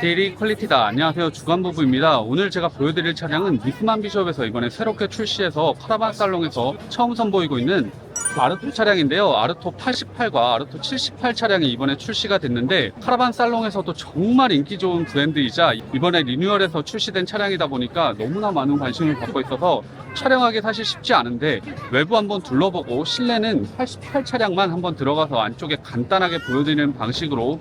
데일리 퀄리티다. 안녕하세요. 주간부부입니다. 오늘 제가 보여드릴 차량은 니스만 비숍에서 이번에 새롭게 출시해서 카라반 살롱에서 처음 선보이고 있는 아르토 차량인데요. 아르토 88과 아르토 78 차량이 이번에 출시가 됐는데 카라반 살롱에서도 정말 인기 좋은 브랜드이자 이번에 리뉴얼해서 출시된 차량이다 보니까 너무나 많은 관심을 받고 있어서 촬영하기 사실 쉽지 않은데 외부 한번 둘러보고 실내는 88 차량만 한번 들어가서 안쪽에 간단하게 보여드리는 방식으로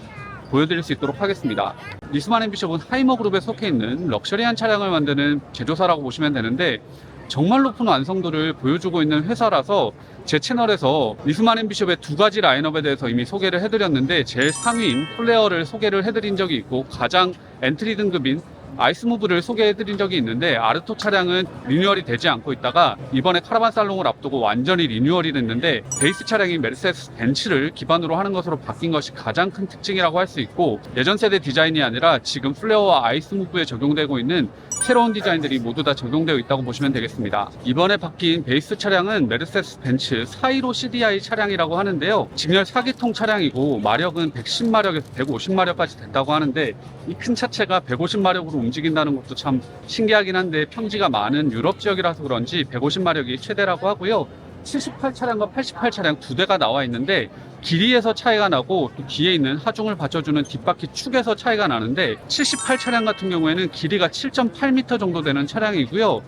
보여드릴 수 있도록 하겠습니다. 리스만 앤 비숍은 하이머 그룹에 속해 있는 럭셔리한 차량을 만드는 제조사라고 보시면 되는데 정말 높은 완성도를 보여주고 있는 회사라서 제 채널에서 리스만 앤 비숍의 두 가지 라인업에 대해서 이미 소개를 해드렸는데 제일 상위인 플레어를 소개를 해드린 적이 있고 가장 엔트리 등급인 아이스무브를 소개해드린 적이 있는데 아르토 차량은 리뉴얼이 되지 않고 있다가 이번에 카라반 살롱을 앞두고 완전히 리뉴얼이 됐는데 베이스 차량이 메르세데스 벤츠를 기반으로 하는 것으로 바뀐 것이 가장 큰 특징이라고 할 수 있고 예전 세대 디자인이 아니라 지금 플레어와 아이스무브에 적용되고 있는 새로운 디자인들이 모두 다 적용되어 있다고 보시면 되겠습니다. 이번에 바뀐 베이스 차량은 메르세데스 벤츠 415 CDI 차량이라고 하는데요. 직렬 4기통 차량이고 마력은 110마력에서 150마력까지 된다고 하는데 이 큰 차체가 150마력으로 움직인다는 것도 참 신기하긴 한데 평지가 많은 유럽 지역이라서 그런지 150마력이 최대라고 하고요. 78 차량과 88 차량 두 대가 나와 있는데 길이에서 차이가 나고 또 뒤에 있는 하중을 받쳐주는 뒷바퀴 축에서 차이가 나는데 78 차량 같은 경우에는 길이가 7.8m 정도 되는 차량이고요.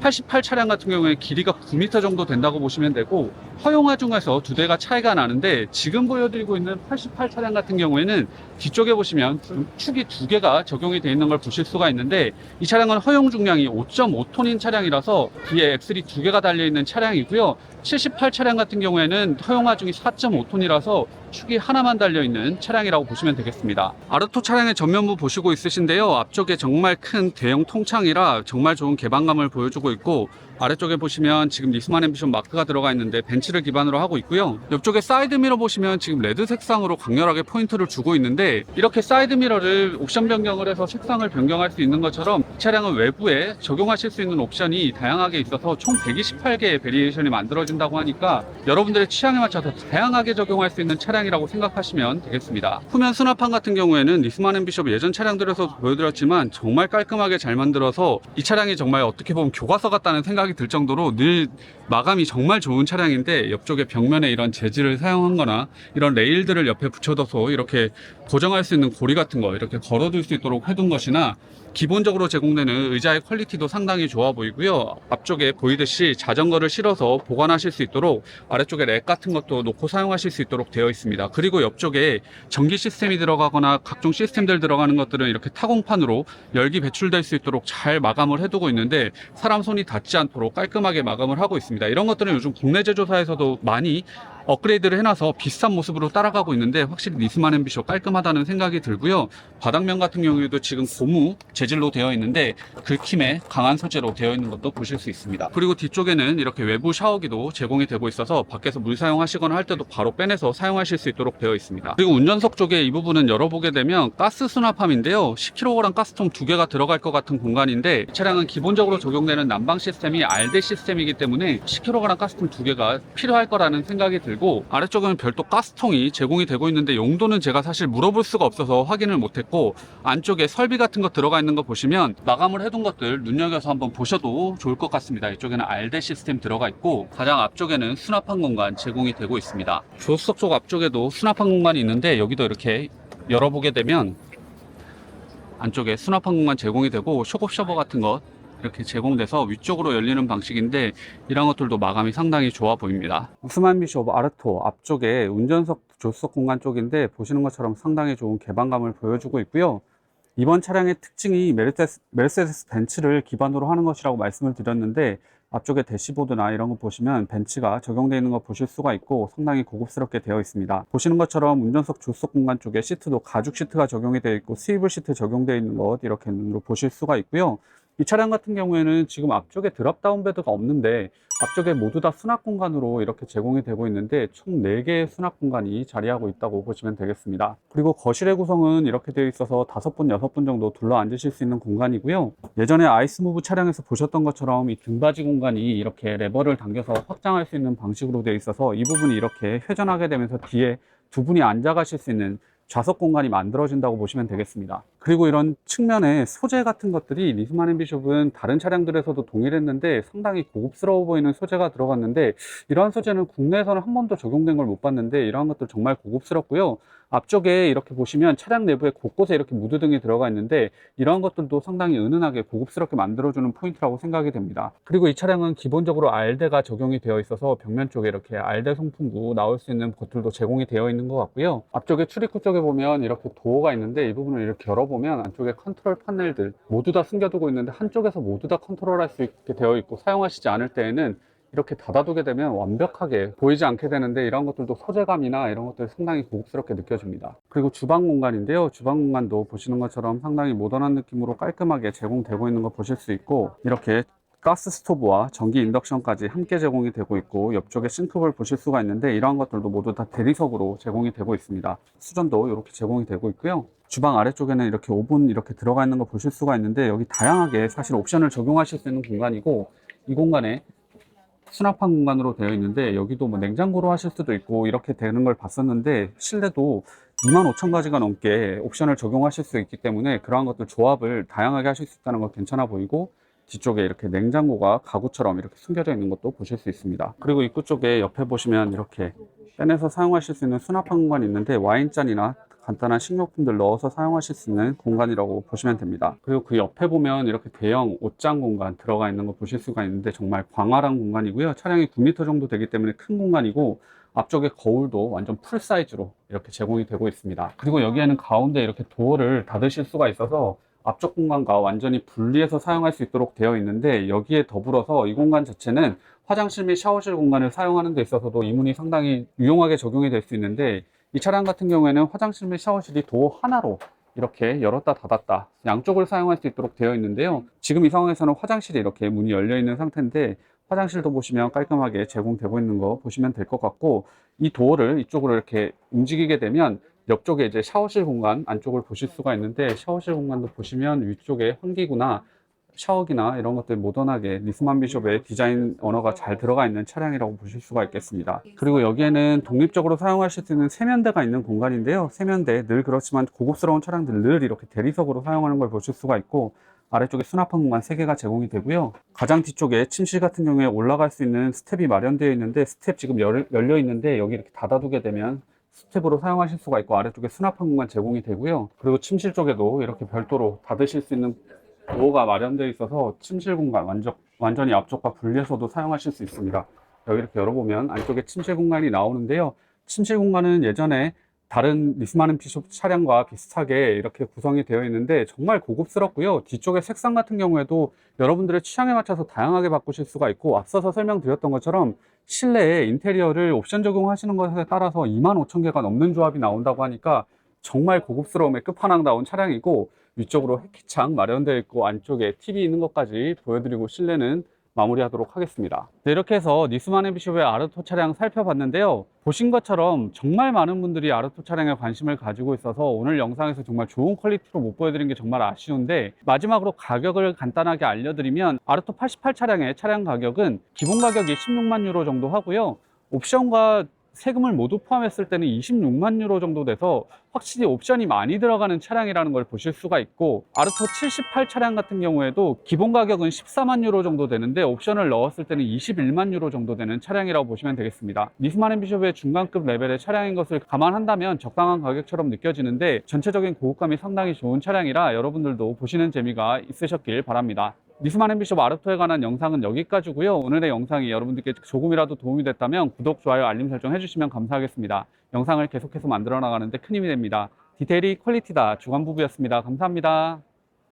88 차량 같은 경우에 길이가 9m 정도 된다고 보시면 되고 허용화 중에서 두 대가 차이가 나는데 지금 보여드리고 있는 88 차량 같은 경우에는 뒤쪽에 보시면 축이 두 개가 적용이 되어 있는 걸 보실 수가 있는데 이 차량은 허용 중량이 5.5톤인 차량이라서 뒤에 엑셀이 두 개가 달려 있는 차량이고요. 78 차량 같은 경우에는 허용화 중이 4.5톤이라서 축이 하나만 달려 있는 차량이라고 보시면 되겠습니다. 아르토 차량의 전면부 보시고 있으신데요. 앞쪽에 정말 큰 대형 통창이라 정말 좋은 개방감을 보여주고 있고 아래쪽에 보시면 지금 리스만 앰비션 마크가 들어가 있는데 벤츠를 기반으로 하고 있고요. 옆쪽에 사이드 미러 보시면 지금 레드 색상으로 강렬하게 포인트를 주고 있는데 이렇게 사이드 미러를 옵션 변경을 해서 색상을 변경할 수 있는 것처럼 이 차량은 외부에 적용하실 수 있는 옵션이 다양하게 있어서 총 128개의 베리에이션이 만들어진다고 하니까 여러분들의 취향에 맞춰서 다양하게 적용할 수 있는 차량이라고 생각하시면 되겠습니다. 후면 수납판 같은 경우에는 리스만 앰비숍 예전 차량들에서 보여드렸지만 정말 깔끔하게 잘 만들어서 이 차량이 정말 어떻게 보면 교과서 같다는 생각이 들 정도로 늘 마감이 정말 좋은 차량인데 옆쪽에 벽면에 이런 재질을 사용한 거나 이런 레일들을 옆에 붙여둬서 이렇게 고정할 수 있는 고리 같은 거 이렇게 걸어둘 수 있도록 해둔 것이나 기본적으로 제공되는 의자의 퀄리티도 상당히 좋아 보이고요. 앞쪽에 보이듯이 자전거를 실어서 보관하실 수 있도록 아래쪽에 렉 같은 것도 놓고 사용하실 수 있도록 되어 있습니다. 그리고 옆쪽에 전기 시스템이 들어가거나 각종 시스템들 들어가는 것들은 이렇게 타공판으로 열기 배출될 수 있도록 잘 마감을 해두고 있는데 사람 손이 닿지 않도록 깔끔하게 마감을 하고 있습니다. 이런 것들은 요즘 국내 제조사에서도 많이 업그레이드를 해놔서 비슷한 모습으로 따라가고 있는데 확실히 리스만 앰비쇼 깔끔하다는 생각이 들고요. 바닥면 같은 경우에도 지금 고무 재질로 되어 있는데 긁힘에 강한 소재로 되어 있는 것도 보실 수 있습니다. 그리고 뒤쪽에는 이렇게 외부 샤워기도 제공이 되고 있어서 밖에서 물 사용하시거나 할 때도 바로 빼내서 사용하실 수 있도록 되어 있습니다. 그리고 운전석 쪽에 이 부분은 열어보게 되면 가스 수납함인데요. 10kg 가스통 두 개가 들어갈 것 같은 공간인데 이 차량은 기본적으로 적용되는 난방 시스템이 RD 시스템이기 때문에 10kg 가스통 두 개가 필요할 거라는 생각이 들고 아래쪽에는 별도 가스통이 제공이 되고 있는데 용도는 제가 사실 물어볼 수가 없어서 확인을 못했고 안쪽에 설비 같은 거 들어가 있는 거 보시면 마감을 해둔 것들 눈여겨서 한번 보셔도 좋을 것 같습니다. 이쪽에는 RD 시스템 들어가 있고 가장 앞쪽에는 수납한 공간 제공이 되고 있습니다. 조수석 쪽 앞쪽에도 수납한 공간이 있는데 여기도 이렇게 열어보게 되면 안쪽에 수납한 공간 제공이 되고 쇼급 셔버 같은 것 이렇게 제공돼서 위쪽으로 열리는 방식인데 이런 것들도 마감이 상당히 좋아 보입니다. 우스만 비숍 아르토 앞쪽에 운전석 조수석 공간 쪽인데 보시는 것처럼 상당히 좋은 개방감을 보여주고 있고요. 이번 차량의 특징이 메르세스, 메르세데스 벤츠를 기반으로 하는 것이라고 말씀을 드렸는데 앞쪽에 대시보드나 이런 거 보시면 벤츠가 적용되어 있는 거 보실 수가 있고 상당히 고급스럽게 되어 있습니다. 보시는 것처럼 운전석 조수석 공간 쪽에 시트도 가죽 시트가 적용이 되어 있고 스위블 시트 적용되어 있는 것 이렇게 눈으로 보실 수가 있고요. 이 차량 같은 경우에는 지금 앞쪽에 드랍 다운 베드가 없는데 앞쪽에 모두 다 수납 공간으로 이렇게 제공이 되고 있는데 총 4개의 수납 공간이 자리하고 있다고 보시면 되겠습니다. 그리고 거실의 구성은 이렇게 되어 있어서 5분, 6분 정도 둘러 앉으실 수 있는 공간이고요. 예전에 아이스무브 차량에서 보셨던 것처럼 이 등받이 공간이 이렇게 레버를 당겨서 확장할 수 있는 방식으로 되어 있어서 이 부분이 이렇게 회전하게 되면서 뒤에 두 분이 앉아 가실 수 있는 좌석 공간이 만들어진다고 보시면 되겠습니다. 그리고 이런 측면에 소재 같은 것들이 니스만 앰비숍은 다른 차량들에서도 동일했는데 상당히 고급스러워 보이는 소재가 들어갔는데 이러한 소재는 국내에서는 한 번도 적용된 걸 못 봤는데 이러한 것들 정말 고급스럽고요. 앞쪽에 이렇게 보시면 차량 내부에 곳곳에 이렇게 무드등이 들어가 있는데 이러한 것들도 상당히 은은하게 고급스럽게 만들어주는 포인트라고 생각이 됩니다. 그리고 이 차량은 기본적으로 알대가 적용이 되어 있어서 벽면 쪽에 이렇게 알대 송풍구 나올 수 있는 것들도 제공이 되어 있는 것 같고요. 앞쪽에 출입구 쪽에 보면 이렇게 도어가 있는데 이 부분을 이렇게 열어보면 안쪽에 컨트롤 파넬들 모두 다 숨겨두고 있는데 한쪽에서 모두 다 컨트롤할 수 있게 되어 있고 사용하시지 않을 때에는 이렇게 닫아두게 되면 완벽하게 보이지 않게 되는데 이런 것들도 소재감이나 이런 것들 상당히 고급스럽게 느껴집니다. 그리고 주방 공간인데요. 주방 공간도 보시는 것처럼 상당히 모던한 느낌으로 깔끔하게 제공되고 있는 거 보실 수 있고 이렇게 가스 스토브와 전기 인덕션까지 함께 제공이 되고 있고 옆쪽에 싱크볼 보실 수가 있는데 이러한 것들도 모두 다 대리석으로 제공이 되고 있습니다. 수전도 이렇게 제공이 되고 있고요. 주방 아래쪽에는 이렇게 오븐 이렇게 들어가 있는 거 보실 수가 있는데 여기 다양하게 사실 옵션을 적용하실 수 있는 공간이고 이 공간에 수납한 공간으로 되어 있는데 여기도 뭐 냉장고로 하실 수도 있고 이렇게 되는 걸 봤었는데 실내도 2만 5천 가지가 넘게 옵션을 적용하실 수 있기 때문에 그러한 것들 조합을 다양하게 하실 수 있다는 거 괜찮아 보이고 뒤쪽에 이렇게 냉장고가 가구처럼 이렇게 숨겨져 있는 것도 보실 수 있습니다. 그리고 입구 쪽에 옆에 보시면 이렇게 빼내서 사용하실 수 있는 수납 한 공간이 있는데 와인잔이나 간단한 식료품들 넣어서 사용하실 수 있는 공간이라고 보시면 됩니다. 그리고 그 옆에 보면 이렇게 대형 옷장 공간 들어가 있는 거 보실 수가 있는데 정말 광활한 공간이고요. 차량이 9m 정도 되기 때문에 큰 공간이고 앞쪽에 거울도 완전 풀 사이즈로 이렇게 제공이 되고 있습니다. 그리고 여기에는 가운데 이렇게 도어를 닫으실 수가 있어서 앞쪽 공간과 완전히 분리해서 사용할 수 있도록 되어 있는데 여기에 더불어서 이 공간 자체는 화장실 및 샤워실 공간을 사용하는 데 있어서도 이 문이 상당히 유용하게 적용이 될 수 있는데 이 차량 같은 경우에는 화장실 및 샤워실이 도어 하나로 이렇게 열었다 닫았다 양쪽을 사용할 수 있도록 되어 있는데요. 지금 이 상황에서는 화장실이 이렇게 문이 열려 있는 상태인데 화장실도 보시면 깔끔하게 제공되고 있는 거 보시면 될 것 같고 이 도어를 이쪽으로 이렇게 움직이게 되면 옆쪽에 이제 샤워실 공간 안쪽을 보실 수가 있는데 샤워실 공간도 보시면 위쪽에 환기구나 샤워기나 이런 것들 모던하게 리스만 비숍의 디자인 언어가 잘 들어가 있는 차량이라고 보실 수가 있겠습니다. 그리고 여기에는 독립적으로 사용하실 수 있는 세면대가 있는 공간인데요. 세면대 늘 그렇지만 고급스러운 차량들 늘 이렇게 대리석으로 사용하는 걸 보실 수가 있고 아래쪽에 수납한 공간 3개가 제공이 되고요. 가장 뒤쪽에 침실 같은 경우에 올라갈 수 있는 스텝이 마련되어 있는데 스텝 지금 열, 열려 있는데 여기 이렇게 닫아두게 되면 스텝으로 사용하실 수가 있고 아래쪽에 수납한 공간 제공이 되고요. 그리고 침실 쪽에도 이렇게 별도로 닫으실 수 있는 도어가 마련되어 있어서 침실 공간 완전, 완전히 앞쪽과 분리해서도 사용하실 수 있습니다. 여기 이렇게 열어보면 안쪽에 침실 공간이 나오는데요. 침실 공간은 예전에 다른 리스마는 비숍 차량과 비슷하게 이렇게 구성이 되어 있는데 정말 고급스럽고요. 뒤쪽에 색상 같은 경우에도 여러분들의 취향에 맞춰서 다양하게 바꾸실 수가 있고 앞서서 설명드렸던 것처럼 실내에 인테리어를 옵션 적용하시는 것에 따라서 2만 5천 개가 넘는 조합이 나온다고 하니까 정말 고급스러움의 끝판왕다운 차량이고 위쪽으로 해키창 마련되어 있고 안쪽에 TV 있는 것까지 보여드리고 실내는 마무리하도록 하겠습니다. 네, 이렇게 해서 니스만 앰비숍의 아르토 차량 살펴봤는데요. 보신 것처럼 정말 많은 분들이 아르토 차량에 관심을 가지고 있어서 오늘 영상에서 정말 좋은 퀄리티로 못 보여드린 게 정말 아쉬운데 마지막으로 가격을 간단하게 알려드리면 아르토 88 차량의 차량 가격은 기본 가격이 16만 유로 정도 하고요. 옵션과 세금을 모두 포함했을 때는 26만 유로 정도 돼서 확실히 옵션이 많이 들어가는 차량이라는 걸 보실 수가 있고 아르토 78 차량 같은 경우에도 기본 가격은 14만 유로 정도 되는데 옵션을 넣었을 때는 21만 유로 정도 되는 차량이라고 보시면 되겠습니다. 니스만 앰비숍의 중간급 레벨의 차량인 것을 감안한다면 적당한 가격처럼 느껴지는데 전체적인 고급감이 상당히 좋은 차량이라 여러분들도 보시는 재미가 있으셨길 바랍니다. 니스만 앰비숍 아르토에 관한 영상은 여기까지고요. 오늘의 영상이 여러분들께 조금이라도 도움이 됐다면 구독, 좋아요, 알림 설정 해주시면 감사하겠습니다. 영상을 계속해서 만들어 나가는데 큰 힘이 됩니다. 디테일이 퀄리티다. 주간부부였습니다. 감사합니다.